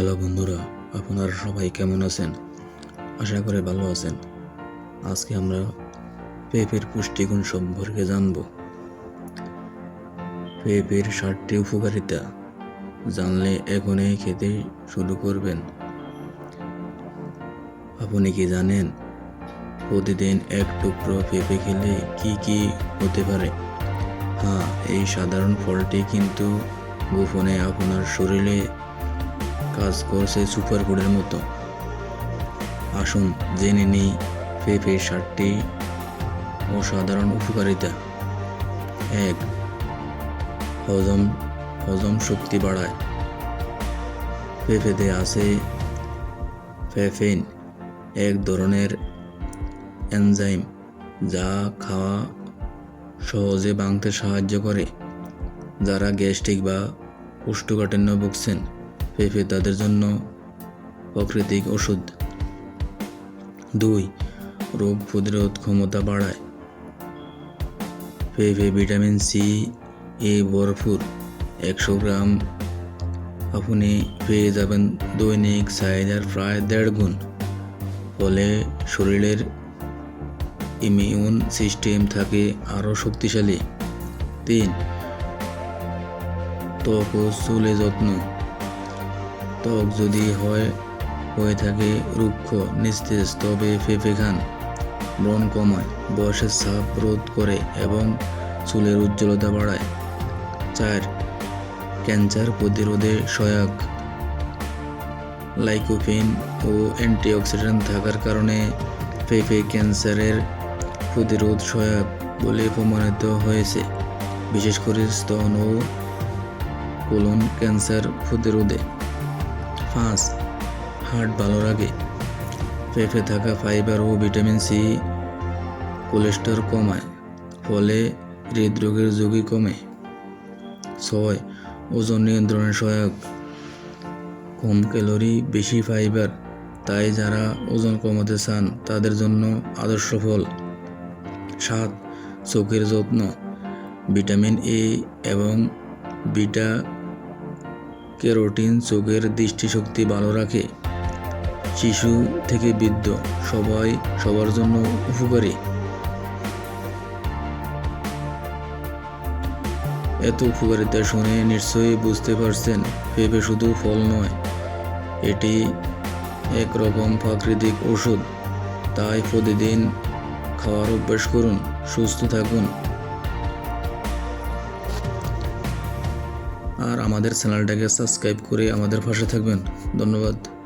Hello বন্ধুরা, আপনারা সবাই কেমন আছেন? আশা করে ভালো আছেন। আজকে আমরা পেঁপের পুষ্টিগুণ সম্পর্কে জানব। পেঁপের ষাটটি উপকারিতা? জানলে এখনই খেতে শুরু করবেন। আপনি কি জানেন, প্রতিদিন এক টুকরো পেঁপে খেলে কি কি হতে পারে? হ্যাঁ এই সাধারণ ফলটি কিন্তু গোপনে আপনার শরীরে কাজ করছে সুপার ফুডের মতো। আসুন, জেনে নিই, পেঁপে ষাটটি অসাধারণ উপকারিতা। এক, হজম হজম শক্তি বাড়ায়। পেঁপেতে আছে ফেফেন এক ধরনের এনজাইম যা খাওয়া সহজে ভাঙতে সাহায্য করে। যারা গ্যাস্ট্রিক বা কোষ্ঠকাঠিন্য ভুগছেন পেঁপে তাদের জন্য প্রাকৃতিক ওষুধ। দুই, রোগ প্রতিরোধ ক্ষমতা বাড়ায়। পেঁপে ভিটামিন সি এ ভরপুর। একশো গ্রাম আপনি পেয়ে যাবেন দৈনিক চাহিদার প্রায় দেড় গুণ। ফলে শরীরের ইমিউন সিস্টেম থাকে আরও শক্তিশালী। তিন, ত্বক ও চুলে যত্ন। ত্বক যদি হয়, হয়ে থাকে রুক্ষ, নিস্তেজ, তবে পেঁপে খান ব্রণ কমায়, বয়সের ছাপ রোধ করে এবং চুলের উজ্জ্বলতা বাড়ায়। চার, ক্যান্সার প্রতিরোধে সহায়ক। লাইকোপিন ও অ্যান্টিঅক্সিডেন্ট থাকার কারণে পেঁপে ক্যান্সারের প্রতিরোধ সহায়ক বলে প্রমাণিত হয়েছে। বিশেষ করে স্তন ও কোলন ক্যান্সার প্রতিরোধে। পাঁচ হার্ট ভালো রাখে পেঁপে থাকা ফাইবার ও ভিটামিন সি কোলেস্ট্রল কমায়, ফলে হৃদরোগের ঝুঁকি কমে। ছয়, ওজন নিয়ন্ত্রণে সহায়ক। কম ক্যালোরি, বেশি ফাইবার তাই যারা ওজন কমাতে চান, তাদের জন্য আদর্শ ফল। সাত, চোখের যত্ন। ভিটামিন এ এবং বিটা ক্যারোটিন চোখের দৃষ্টিশক্তি ভালো রাখে। শিশু থেকে বৃদ্ধ, সবাই সবার জন্য উপকারী। এত উপকারিতা শুনে নিশ্চয়ই বুঝতে পারছেন পেঁপে শুধু ফল নয়, এটি একরকম প্রাকৃতিক ওষুধ। তাই প্রতিদিন খাওয়ার অভ্যাস করুন, সুস্থ থাকুন। আর আমাদের চ্যানেলটাকে সাবস্ক্রাইব করে আমাদের পাশে থাকবেন। ধন্যবাদ।